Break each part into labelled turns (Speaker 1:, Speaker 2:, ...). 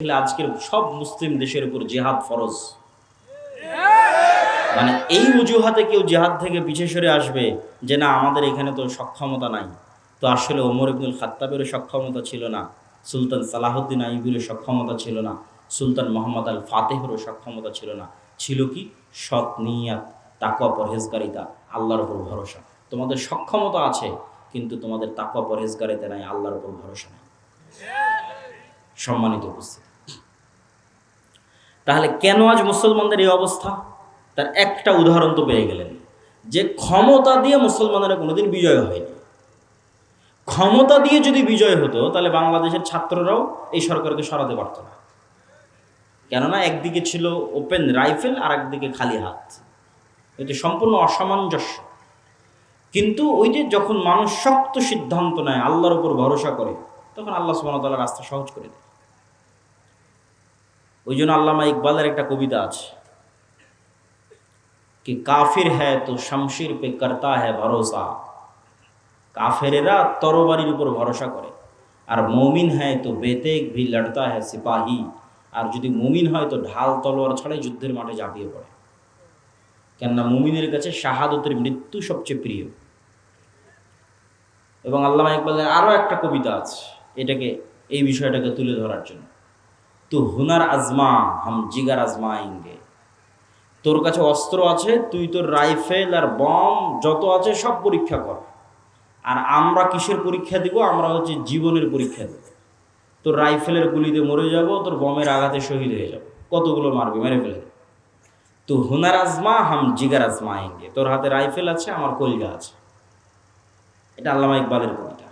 Speaker 1: আজকের সব মুসলিম দেশের উপর জেহাদ ফরজ। মানে এই অজুহাতে কেউ জেহাদ থেকে পিছে সরে আসবে যে না, আমাদের এখানে তো সক্ষমতা নাই। তো আসলে ওমর ইবনুল খাত্তাবেরও সক্ষমতা ছিল না, সুলতান সালাহুদ্দিন আইবিরও সক্ষমতা ছিল না, সুলতান মোহাম্মদ আল ফাতেহেরও সক্ষমতা ছিল না। ছিল কি? সৎ নিয়াত তাকুয়া পরহেজগারিতা, আল্লাহর উপর ভরসা। তোমাদের সক্ষমতা আছে, কিন্তু তোমাদের তাকুয়া পরহেজগারিতা নাই, আল্লাহর উপর ভরসা নাই। সম্মানিত উপস্থিত। তাহলে কেন আজ মুসলমানদের এই অবস্থা? তার একটা উদাহরণ তো পেয়ে গেলেন। যে ক্ষমতা দিয়ে মুসলমানেরা কোনোদিন বিজয় হয়নি। ক্ষমতা দিয়ে যদি বিজয় হতো, তাহলে বাংলাদেশের ছাত্ররাও এই সরকারকে সরাতে পারত না। কেননা একদিকে ছিল ওপেন রাইফেল আর একদিকে খালি হাত। এটি সম্পূর্ণ অসামঞ্জস্য। কিন্তু ওই যে যখন মানুষ শক্ত সিদ্ধান্ত নেয়, আল্লাহর উপর ভরসা করে, তখন আল্লাহ সুবাহতাল্লাহ রাস্তা সহজ করে দেয়। ওই জন্য আল্লামা ইকবালের একটা কবিতা আছে কি, কাফির হ্যাঁ তো শামশির পে কর্তা হ্যাঁ ভরসা। কাফেরেরা তরবারির উপর ভরসা করে। আর মমিন হ্যাঁ তো বেতেক ভি লড়তা হ্যাঁ সিপাহি। আর যদি মুমিন হয় তো ঢাল তলোয়ার ছাড়াই যুদ্ধের মাঠে ঝাঁপিয়ে পড়ে। কেননা মুমিনের কাছে শাহাদতের মৃত্যু সবচেয়ে প্রিয়। এবং আল্লামা ইকবালের আরও একটা কবিতা আছে, এটাকে, এই বিষয়টাকে তুলে ধরার জন্য। তো হুনার আজমা, হাম জিগার আজমায়েঙ্গে। তোর কাছে অস্ত্র আছে, তুই তোর রাইফেল আর বম যত আছে সব পরীক্ষা কর। আর আমরা কিসের পরীক্ষা দিব? আমরা হচ্ছে জীবনের পরীক্ষা দেব। তোর রাইফেলের গুলিতে মরে যাব, তোর বমের আঘাতে শহীদ হয়ে যাব। কতগুলো মারবি? মেরে ফেলে তো হুনার আজমা, হাম জিগার আজমা আয়েঙ্গে তোর হাতে রাইফেল আছে, আমার কলজা আছে। এটা আল্লামা ইকবালের কবিতা।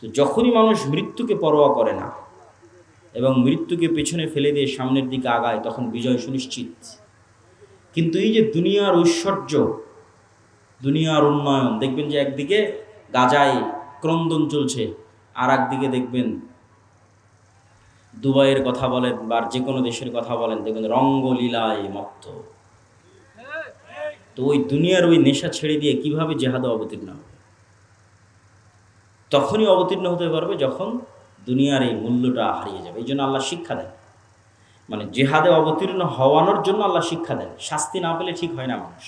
Speaker 1: তো যখনই মানুষ মৃত্যুকে পরোয়া করে না এবং মৃত্যুকে পেছনে ফেলে দিয়ে সামনের দিকে আগায়, তখন বিজয় সুনিশ্চিত। কিন্তু এই যে দুনিয়ার ঐশ্বর্য, দুনিয়ার উন্নয়ন, দেখবেন যে একদিকে গাজায় ক্রন্দন চলছে আর একদিকে দেখবেন দুবাইয়ের কথা বলেন বা যে কোনো দেশের কথা বলেন, দেখবেন রঙ্গলীলায় মত্ত। তো ওই দুনিয়ার ওই নেশা ছেড়ে দিয়ে কীভাবে জেহাদে অবতীর্ণ হবে? তখনই অবতীর্ণ হতে পারবে যখন দুনিয়ার এই মূল্যটা হারিয়ে যাবে। এই জন্য আল্লাহ শিক্ষা দেন। মানে জেহাদে অবতীর্ণ হওয়ানোর জন্য আল্লাহ শিক্ষা দেন। শাস্তি না পেলে ঠিক হয় না মানুষ।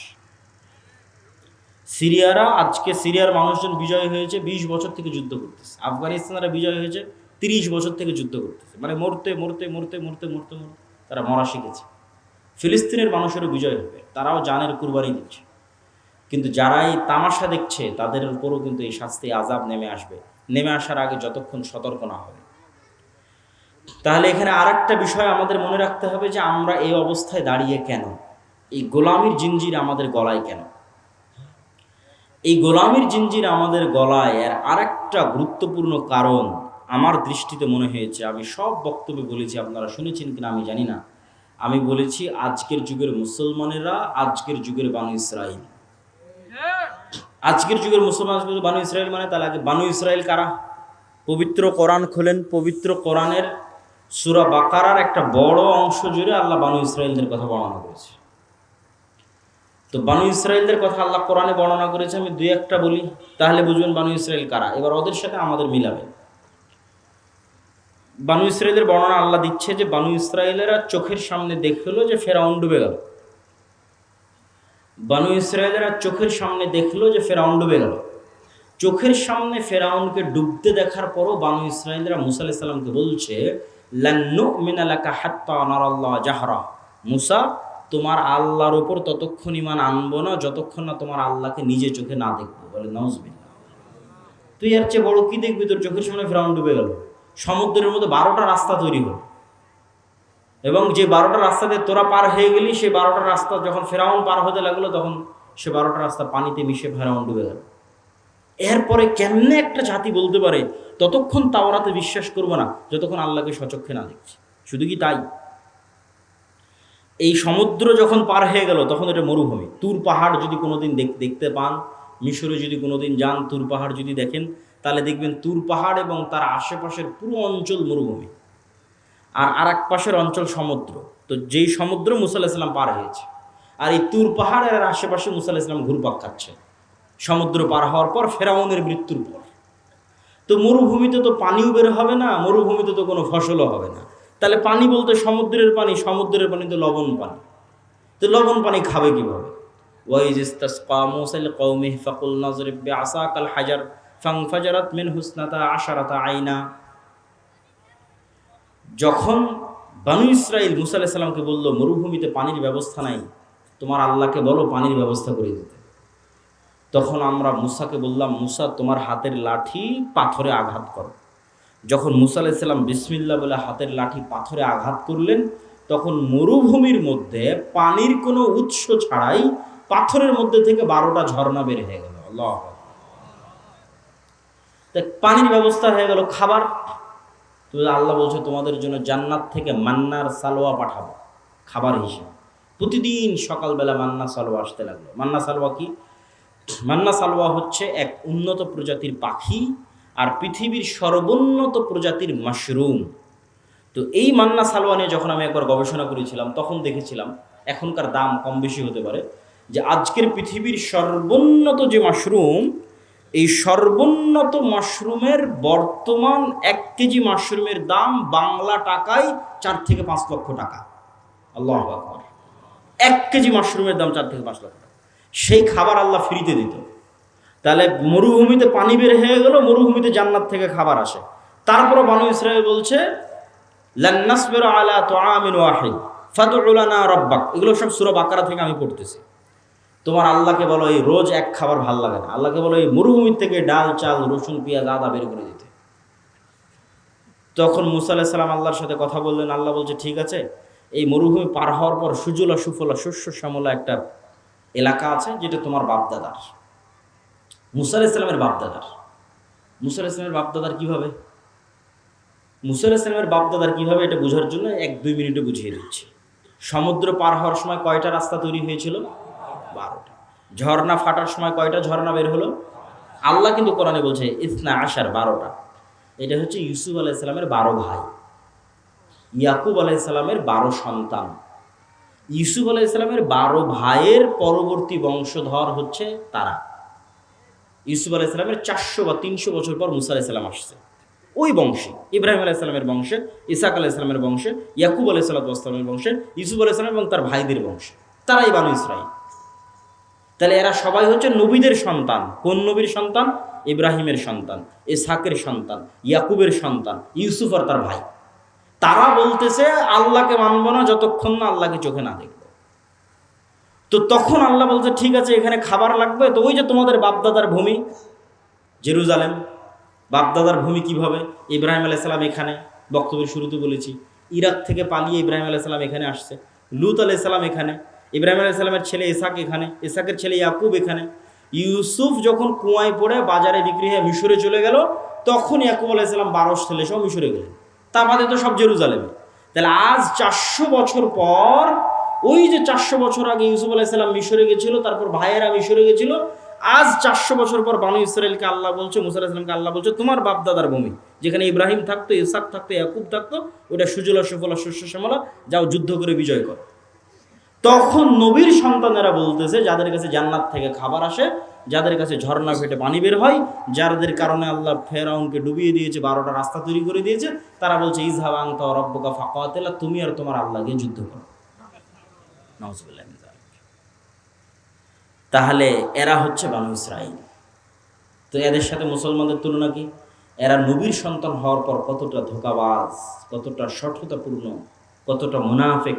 Speaker 1: সিরিয়ারা, আজকে সিরিয়ার মানুষজন বিজয় হয়েছে, বিশ বছর থেকে যুদ্ধ করতেছে। আফগানিস্তানরা বিজয় হয়েছে, তিরিশ বছর থেকে যুদ্ধ করতেছে। মানে মরতে মরতে মরতে মরতে মরতে মরতে তারা মরা শিখেছে। ফিলিস্তিনের মানুষেরও বিজয় হবে। তারাও জানের কুরবানি দিচ্ছে। কিন্তু যারা এই তামাশা দেখছে, তাদের উপরও কিন্তু এই শাস্তি আজাব নেমে আসবে। নেমে আসার আগে যতক্ষণ সতর্ক না হবে। তাহলে এখানে আর একটা বিষয় আমাদের মনে রাখতে হবে যে আমরা এই অবস্থায় দাঁড়িয়ে কেন? এই গোলামির জিঞ্জির আমাদের গলায় কেন? এই গোলামির জিঞ্জির আমাদের গলায় এর আরেকটা গুরুত্বপূর্ণ কারণ আমার দৃষ্টিতে মনে হয়েছে। আমি সব বক্তব্যে বলেছি, আপনারা শুনেছেন কিনা আমি জানি না। আমি বলেছি, আজকের যুগের মুসলমানেরা, আজকের যুগের বানু ইসরায়েল আজকের যুগের মুসলমান বানু ইসরায়েল মানে তাহলে আগে বানু ইসরায়েল কারা? পবিত্র কোরআন খোলেন, পবিত্র কোরআনের সুরা বাকারার একটা বড় অংশ জুড়ে আল্লাহ বানু ইসরায়েলদের কথা বর্ণনা করেছে। তো বানু ইসরায়েলদের কথা আল্লাহ কোরআনে বর্ণনা করেছে, আমি দুই একটা বলি, তাহলে বুঝবেন বানু ইসরায়েল কারা। এবার ওদের সাথে আমাদের মিলাবে বানু ইসরায়েলের বর্ণনা আল্লাহ দিচ্ছে যে বানু ইসরায়েলেরা চোখের সামনে দেখল যে ফেরাউন ডুবে গেল। বানু ইসরায়েলেরা চোখের সামনে দেখল যে ফেরাউন ডুবে গেল। চোখের সামনে ফেরাউনকে ডুবতে দেখার পরও বানু ইসরায়েলরা মুসা আলাইহিস সালামকে বলছে লান্নু মিনালাকা জাহরা। মুসা, তোমার আল্লাহর ওপর ততক্ষণ ইমান আনব না, যতক্ষণ না তোমার আল্লাহকে নিজে চোখে না দেখব। বলে, নাউজবিল্লাহ। তুই এর চেয়ে বড় কি দেখবি? তোর চোখের সামনে ফেরাউন ডুবে গেল। সমুদ্রের মধ্যে বারোটা রাস্তা তৈরি হলো। এবং যে বারোটা রাস্তা দিয়ে তোরা পার হয়ে গেলি, সেই বারোটা রাস্তা যখন ফেরাউন পার হতে লাগল, তখন সে বারোটা রাস্তা পানিতে মিশে ফেরাউন ডুবে গেল। এরপরে কেমনে একটা জাতি বলতে পারে, ততক্ষণ তাওরাতে বিশ্বাস করব না, যতক্ষণ আল্লাহকে সচক্ষে না দেখছি। শুধু কি তাই? এই সমুদ্র যখন পার হয়ে গেল, তখন এটা মরুভূমি। তুর পাহাড় যদি কোনোদিন দেখ দেখতে পান, মিশরে যদি কোনোদিন যান, তুর পাহাড় যদি দেখেন, তাহলে দেখবেন তুর পাহাড় এবং তার আশেপাশের পুরো অঞ্চল মরুভূমি। আর আর এক পাশের অঞ্চল সমুদ্র। তো যেই সমুদ্র মুসা ইসলাম পার হয়েছে, আর এই তুর পাহাড়ের আশেপাশে মুসা ইসলাম ঘুরপাক খাচ্ছে। সমুদ্র পার হওয়ার পর ফেরাউনের মৃত্যুর পর। তো মরুভূমিতে তো পানিও বের হবে না, মরুভূমিতে তো কোনো ফসলও হবে না। তাহলে পানি বলতে সমুদ্রের পানি সমুদ্রের পানি তো লবণ পানি। তো লবণ পানি খাবে কীভাবে? ওয়াইজ ইস্তাসকা মুসা লিকাউমিহি ফাকুল নাজরিব বিআসাকাল হাজার, ফানফাজারাত মিন হুসনাতা আশারাতা আইনা। যখন বানু ইসরাইল মুসা আলাইহিস সালামকে বলল, মরুভূমিতে পানির ব্যবস্থা নাই, তোমার আল্লাহকে বলো পানির ব্যবস্থা করে দিতে। তখন আমরা মুসাকে বললাম, মুসা, তোমার হাতের লাঠি পাথরে আঘাত করো। যখন মুসা আলাইসাল্লাম বিসমিল্লা বলে হাতের লাঠি পাথরে আঘাত করলেন, তখন মরুভূমির মধ্যে পানির কোনো উৎস ছাড়াই পাথরের মধ্যে থেকে বারোটা ঝর্ণা বের হয়ে গেল। পানির ব্যবস্থা হয়ে গেল খাবার। তো আল্লাহ বলছে তোমাদের জন্য জান্নাত থেকে মান্নার সালোয়া পাঠাবো, খাবার হিসেবে। প্রতিদিন সকালবেলা মান্না সালোয়া আসতে লাগল। মান্না সালোয়া কি? মান্না সালোয়া হচ্ছে এক উন্নত প্রজাতির পাখি আর পৃথিবীর সর্বোন্নত প্রজাতির মাশরুম। তো এই মান্না সালোয়া নিয়ে যখন আমি একবার গবেষণা করেছিলাম, তখন দেখেছিলাম এখনকার দাম কম বেশি হতে পারে যে আজকের পৃথিবীর সর্বোন্নত যে মাশরুম এই সর্বোন্নত মাশরুমের বর্তমান এক কেজি মাশরুমের দাম বাংলা টাকায় চার থেকে পাঁচ লক্ষ টাকা। আল্লাহ এক কেজি মাশরুমের দাম চার থেকে পাঁচ লক্ষ টাকা। সেই খাবার আল্লাহ ফ্রিতে দিত। তাহলে মরুভূমিতে পানি বের হয়ে গেল, মরুভূমিতে জান্নাত থেকে খাবার আসে। তারপরে বানু ইসরায়েল বলছে লান্নাসবির আলা তুআমিন ওয়াহিদ, ফাদউ লানা রাব্বাক। এগুলো সব সূরা বাকারা থেকে আমি পড়তেছি। তোমার আল্লাহকে বলো এই রোজ এক খাবার ভালো লাগে না। আল্লাহকে বলো এই মরুভূমির থেকে ডাল, চাল, রসুন, পেঁয়াজ, আদা বের করে দিতে। তখন মুসা আলাইহিস সালাম আল্লাহর সাথে কথা বললেন, আল্লাহ বলছে, ঠিক আছে, এই মরুভূমি পার হওয়ার পর সুজলা সুফলা শস্য শ্যামলা একটা এলাকা আছে যেটা তোমার বাপদাদার। মুসা আলাইসালামের বাপদাদার। মুসা বাপদাদার কীভাবে? মুসা বাপদাদার কীভাবে এটা বোঝার জন্য এক দুই মিনিটে বুঝিয়ে দিচ্ছি। সমুদ্র পার হওয়ার সময় কয়টা রাস্তা তৈরি হয়েছিল? বারোটা। ঝর্ণা ফাটার সময় কয়টা ঝর্ণা বের হলো? আল্লাহ কিন্তু কোরআনে বলছে, ইসনা আশার বারোটা। এটা হচ্ছে ইউসুফ আলাইসালামের বারো ভাই। ইয়াকুব আলাইসালামের বারো সন্তান। ইউসুফ আলাইসালামের বারো ভাইয়ের পরবর্তী বংশধর হচ্ছে তারা। ইউসুফ আলাইসালামের চারশো বা তিনশো বছর পর মুসা আলাইসাল্লাম আসছে। ওই বংশে, ইব্রাহিম আলাইসালামের বংশে, ইসাক আলাইসালামের বংশে, ইয়াকুব আলাইসাল্লামের বংশে, ইউসুফ আলাইসালাম এবং তার ভাইদের বংশে। তারাই বানু ইসরাইল তাহলে এরা সবাই হচ্ছে নবীদের সন্তান। কোন নবীর সন্তান? ইব্রাহিমের সন্তান ইসাকের সন্তান, ইয়াকুবের সন্তান ইউসুফ আর তার ভাই। তারা বলতেছে, আল্লাহকে মানব না, যতক্ষণ না আল্লাহকে চোখে না দেখব। তো তখন আল্লাহ বলছে, ঠিক আছে, এখানে খাবার লাগবে। তো ওই যে তোমাদের বাপদাদার ভূমি, জেরুজালেম, বাপদাদার ভূমি কীভাবে? ইব্রাহিম আলাইসালাম এখানে, বক্তব্যের শুরুতে বলেছি। ইরাক থেকে পালিয়ে ইব্রাহিম আলাইসালাম এখানে আসছে। লুত আলাইসালাম এখানে ইব্রাহিম আলাইসালামের ছেলে ইসাক এখানে ইসাকের ছেলে ইয়াকুব এখানে। ইউসুফ যখন কুয়ায় পড়ে, বাজারে বিক্রি হয়ে মিশরে চলে গেল, তখন ইয়াকুব আলাইসালাম বারোশ ছেলে সব মিশরে গেলেন। তা বাদে তো সব জেরুজালেমে। তাহলে আজ চারশো বছর পর, ওই যে চারশো বছর আগে ইউসুফ আলাইসাল্লাম মিশরে গেছিল, তারপর ভাইয়েরা মিশরে গেছিল, আজ চারশো বছর পর বানু ইসরায়েলকে আল্লাহ বলছে, মুসা আলাহিসামকে আল্লাহ বলছে, তোমার বাপদাদার ভূমি, যেখানে ইব্রাহিম থাকতো ইসাক থাকতো, ইয়াকুব থাকতো ওটা সুজলা, সুফলা, শস্য, শ্যামলা, যাও যুদ্ধ করে বিজয় করো। তখন নবীর সন্তানেরা বলতেছে, যাদের কাছে জান্নাত থেকে খাবার আসে, যাদের কাছে ঝর্ণা ফেটে পানি বের হয়, যাদের কারণে আল্লাহ ফেরাউনকে ডুবিয়ে দিয়েছে, বারোটা রাস্তা তৈরি করে দিয়েছে, তারা বলছে ইজহাব আংতা রব্বকা ফাঁকা তুমি আর তোমার আল্লাহকে যুদ্ধ করো। তাহলে এরা হচ্ছে বানু ইসরাইল তো এদের সাথে মুসলমানদের তুলনা কি? এরা নবীর সন্তান হওয়ার পর কতটা ধোকাবাজ, কতটা সঠতাপূর্ণ, কতটা মুনাফেক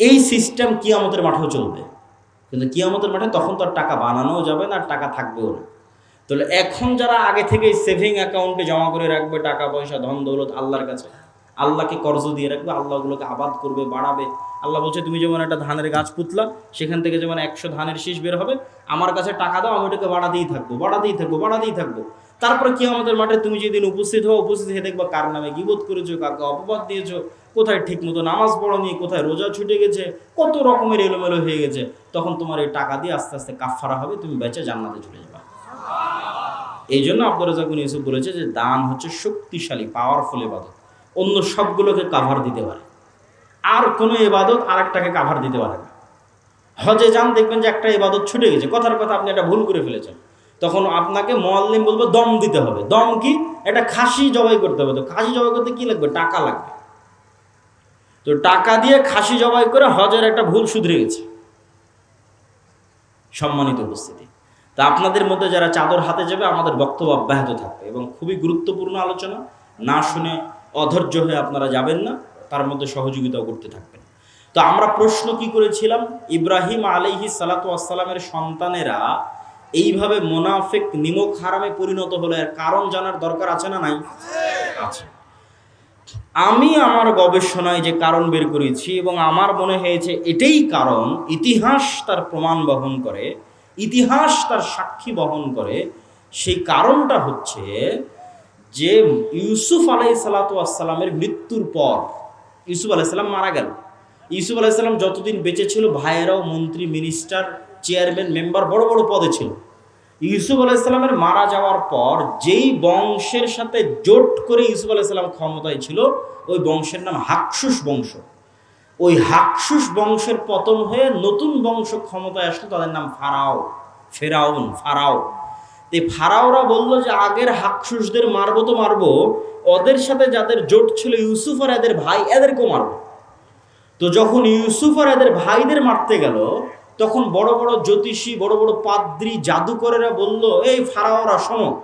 Speaker 1: এই সিস্টেম কিয়ামতের মাঠেও চলবে। কিন্তু কিয়ামতের মাঠে তখন তো আর টাকা বানানোও যাবে না, আর টাকা থাকবেও না। তাহলে এখন যারা আগে থেকে সেভিং অ্যাকাউন্টে জমা করে রাখবে, টাকা, পয়সা, ধন, দৌলত, আল্লাহর কাছে, আল্লাহকে কর্জ দিয়ে রাখবে, আল্লাহ ওগুলোকে আবাদ করবে, বাড়াবে। আল্লাহ বলছে, তুমি যেমন একটা ধানের গাছ পুতলা, সেখান থেকে যেমন একশো ধানের শীষ বের হবে, আমার কাছে টাকা দাও, আমি ওটাকে বাড়াতেই থাকব বাড়াতেই থাকব বাড়াতেই থাকব। তারপরে কি আমাদের মাঠে? তুমি যেদিন উপস্থিত হও, উপস্থিত হয়ে দেখবা কার নামে গিবোধ করেছ কাকে অপবাদ দিয়েছ, কোথায় ঠিক মতো নামাজ পড়নি, কোথায় রোজা ছুটে গেছে, কত রকমের এলোমেলো হয়ে গেছে। তখন তোমার এই টাকা দিয়ে আস্তে আস্তে কাফারা হবে, তুমি বেঁচে জান্নাতে চলে যাবে। এই জন্য আব্দুল রাজাক বিন ইউসুফ বলেছে যে, দান হচ্ছে শক্তিশালী পাওয়ারফুল এবাদত অন্য সবগুলোকে কাভার দিতে পারে। আর কোনো এবাদত আর একটাকে কাভার দিতে পারে না। হজে যান, দেখবেন যে একটা এবাদত ছুটে গেছে। কথার কথা আপনি একটা ভুল করে ফেলেছেন। তখন আপনাকে মোয়াল্লিম বলব, দম দিতে হবে। দম কি? একটা খাসি জবাই করতে হবে। তো খাসি জবাই করতে কি লাগবে? টাকা লাগবে। তো টাকা দিয়ে খাসি জবাই করে হজের একটা ভুল শুধরে গেছে। সম্মানিত উপস্থিতি। তা আপনাদের মধ্যে যারা চাদর হাতে যাবে, আমাদের বক্তব্য অব্যাহত থাকবে এবং খুবই গুরুত্বপূর্ণ আলোচনা। না শুনে অধৈর্য হয়ে আপনারা যাবেন না, তার মধ্যে সহযোগিতাও করতে থাকবেন। তো আমরা প্রশ্ন কি করেছিলাম? ইব্রাহিম আলাইহি সালাতু আসসালামের সন্তানেরা এইভাবে মোনাফেক নিমক হারামে পরিণত হলো এর কারণ জানার দরকার আছে না নাই? আছে। আমি আমার গবেষণায় যে কারণ বের করেছি এবং আমার মনে হয়েছে এটাই কারণ ইতিহাস তার প্রমাণ বহন করে ইতিহাস তার সাক্ষী বহন করে সেই কারণটা হচ্ছে যে ইউসুফ আলাই সালাতামের মৃত্যুর পর ইউসুফ আলাইসাল্লাম মারা গেল। ইউসুফ আলাইসাল্লাম যতদিন বেঁচে ছিল ভাইয়েরাও মন্ত্রী মিনিস্টার চেয়ারম্যান মেম্বার বড় বড় পদে ছিল। ইউসুফ আলাইসাল্লামের মারা যাওয়ার পর যেই বংশের সাথে জোট করে ইউসুফ আলাইসাল্লাম ক্ষমতায় ছিল, ওই বংশের নাম হাকসুস বংশ। ওই হাকসুস বংশের পতন হয়ে নতুন বংশ ক্ষমতায় আসলো, তাদের নাম ফারাও, ফেরাউন, ফারাও। এই ফারাওরা বলল যে, আগের হাকসুসদের মারবো তো মারবো, ওদের সাথে যাদের জোট ছিল ইউসুফ আর এদের ভাই, এদেরকেও মারবো। তো যখন ইউসুফ আর এদের ভাইদের মারতে গেল তখন বড় বড় জ্যোতিষী, বড় বড় পাদ্রি, জাদুকরেরা বলল, এই ফারাওরা, শোনো,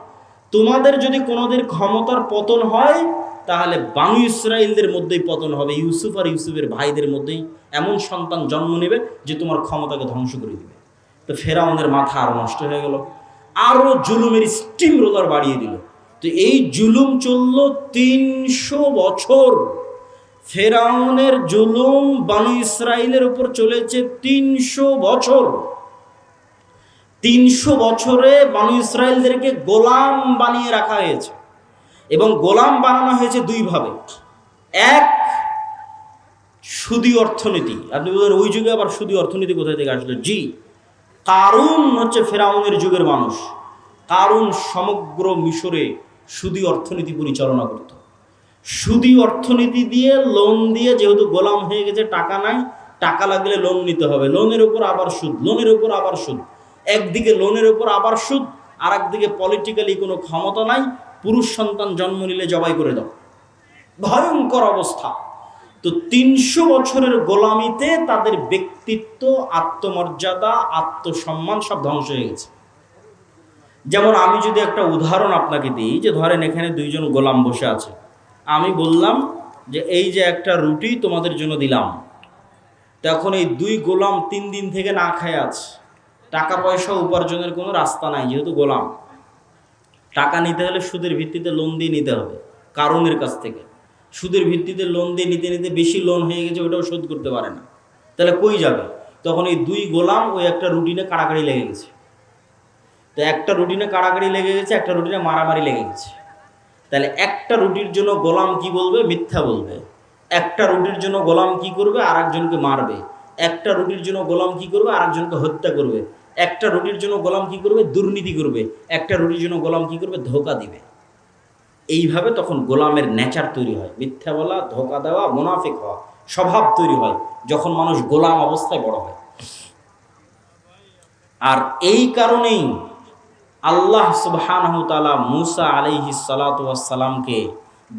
Speaker 1: তোমাদের যদি কোনোদিন ক্ষমতার পতন হয়, তাহলে বানু ইসরায়েলদের মধ্যেই পতন হবে। ইউসুফ আর ইউসুফের ভাইদের মধ্যেই এমন সন্তান জন্ম নেবে যে তোমার ক্ষমতাকে ধ্বংস করে দিবে। তো ফেরাউনের মাথা আরও নষ্ট হয়ে গেল। আরও জুলুমের স্টিম রোলার বাড়িয়ে দিল। তো এই জুলুম চলল তিনশো বছর। ফেরাউনের জুলুম বানু ইসরায়েলের উপর চলেছে তিনশো বছর। তিনশো বছরে বানু ইসরায়েলদেরকে গোলাম বানিয়ে রাখা হয়েছে এবং গোলাম বানানো হয়েছে দুইভাবে। এক, সুদী অর্থনীতি। আপনি বলবেন ওই যুগে আবার সুদী অর্থনীতি কোথায় থেকে আসলো? জি, কারুন হচ্ছে ফেরাউনের যুগের মানুষ। কারুন সমগ্র মিশরে সুদী অর্থনীতি পরিচালনা করত। সুদী অর্থনীতি দিয়ে লোন দিয়ে যেহেতু গোলাম হয়ে গেছে, টাকা নাই, টাকা লাগলে লোন নিতে হবে। লোনের উপর আবার সুদ লোনের উপর আবার সুদ। একদিকে লোনের উপর আবার সুদ আর একদিকে পলিটিক্যালি কোনো ক্ষমতা নাই, পুরুষ সন্তান জন্ম নিলে জবাই করে দাও। ভয়ঙ্কর অবস্থা। তো তিনশো বছরের গোলামিতে তাদের ব্যক্তিত্ব, আত্মমর্যাদা, আত্মসম্মান সব ধ্বংস হয়ে গেছে। যেমন আমি যদি একটা উদাহরণ আপনাকে দিই, যে ধরেন এখানে দুইজন গোলাম বসে আছে। আমি বললাম যে এই যে একটা রুটি তোমাদের জন্য দিলাম তখন এই দুই গোলাম তিন দিন থেকে না খায় আছে টাকা পয়সা উপার্জনের কোনো রাস্তা নাই, যেহেতু গোলাম। টাকা নিতে হলে সুদের ভিত্তিতে লোন দিয়ে নিতে হবে কারণের কাছ থেকে। সুদের ভিত্তিতে লোন দিয়ে নিতে নিতে বেশি লোন হয়ে গেছে, ওটাও শোধ করতে পারে না। তাহলে কই যাবে? তখন এই দুই গোলাম ওই একটা রুটিনে কাড়াকাড়ি লেগে গেছে। তো একটা রুটিনে কাড়াকাড়ি লেগে গেছে, একটা রুটিনে মারামারি লেগে গেছে। তাহলে একটা রুটির জন্য গোলাম কি বলবে? মিথ্যা বলবে। একটা রুটির জন্য গোলাম কি করবে? আর একজনকে মারবে। একটা রুটির জন্য গোলাম কি করবে? আর একজনকে হত্যা করবে। একটা রুটির জন্য গোলাম কি করবে? দুর্নীতি করবে। একটা রুটির জন্য গোলাম কি করবে? ধোকা দিবে। এইভাবে তখন গোলামের নেচার তৈরি হয়। মিথ্যা বলা, ধোকা দেওয়া, মুনাফিক হওয়া, স্বভাব তৈরি হয় যখন মানুষ গোলাম অবস্থায় বড় হয়। আর এই কারণেই আল্লাহ তাআলা মুসা আলাইহি সালাতামকে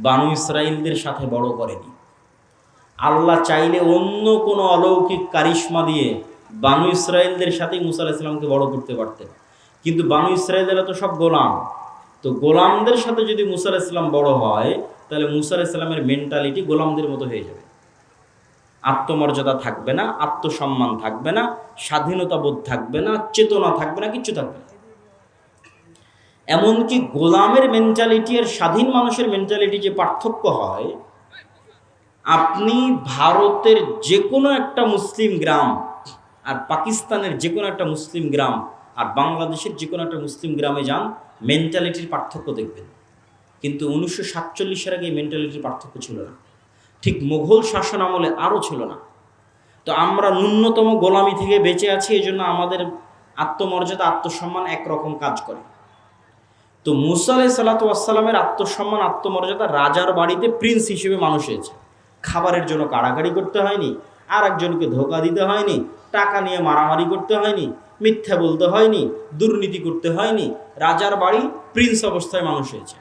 Speaker 1: বানু ইসরাইলদের সাথে বড় করেনি। আল্লাহ চাইলে অন্য কোনো অলৌকিক কারিশমা দিয়ে বানু ইসরায়েলদের সাথেই মুসা আলাইসাল্লামকে বড় করতে পারতেন। কিন্তু বানু ইসরায়েলেরা তো সব গোলাম। তো গোলামদের সাথে যদি মুসা আলাইসাল্লাম বড় হয়, তাহলে মুসা আলাইসাল্লামের মেন্টালিটি গোলামদের মতো হয়ে যাবে। আত্মমর্যাদা থাকবে না, আত্মসম্মান থাকবে না স্বাধীনতা বোধ থাকবে না, চেতনা থাকবে না, কিচ্ছু থাকবে না। এমনকি গোলামের মেন্টালিটি আর স্বাধীন মানুষের মেন্টালিটি যে পার্থক্য হয়, আপনি ভারতের যে কোনো একটা মুসলিম গ্রাম আর পাকিস্তানের যে কোনো একটা মুসলিম গ্রাম আর বাংলাদেশের যে কোনো একটা মুসলিম গ্রামে যান মেন্টালিটির পার্থক্য দেখবেন। কিন্তু উনিশশো সাতচল্লিশের আগে মেন্টালিটির পার্থক্য ছিল না। ঠিক মুঘল শাসন আমলে আরও ছিল না। তো আমরা ন্যূনতম গোলামি থেকে বেঁচে আছি এই জন্য আমাদের আত্মমর্যাদা, আত্মসম্মান একরকম কাজ করে। তো মুসা আলাই সাল্লাতামের আত্মসম্মান, আত্মমর্যাদা রাজার বাড়িতে প্রিন্স হিসেবে মানুষ হয়েছে। খাবারের জন্য কাড়াকাড়ি করতে হয়নি আর একজনকে ধোকা দিতে হয়নি, টাকা নিয়ে মারামারি করতে হয়নি, মিথ্যা বলতে হয়নি, দুর্নীতি করতে হয়নি, রাজার বাড়ি প্রিন্স অবস্থায় মানুষ হয়েছে।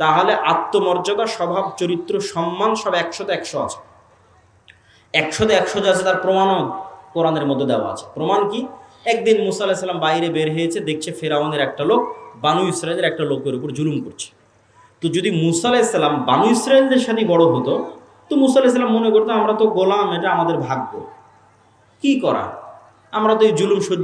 Speaker 1: তাহলে আত্মমর্যাদা, স্বভাব, চরিত্র, সম্মান সব একশোতে একশো আছে। একশোতে একশো যে আছে তার প্রমাণও কোরআনের মধ্যে দেওয়া আছে। প্রমাণ কি? একদিন মুসা আল্লাহ সাল্লাম বাইরে বের হয়েছে, দেখছে ফেরাউনের একটা লোক বানু ইসরায়েলের একটা লোকের উপর জুলুম করছে। তো যদি মুসা আলাহিসাল্লাম বানু ইসরায়েলদের সাথে বড় হতো, তো মুসা আলাহিসাল্লাম মনে করতো, আমরা তো গোলাম, এটা আমাদের ভাগ্য। কি করা? আমরা তো এই জুলুম সহ্য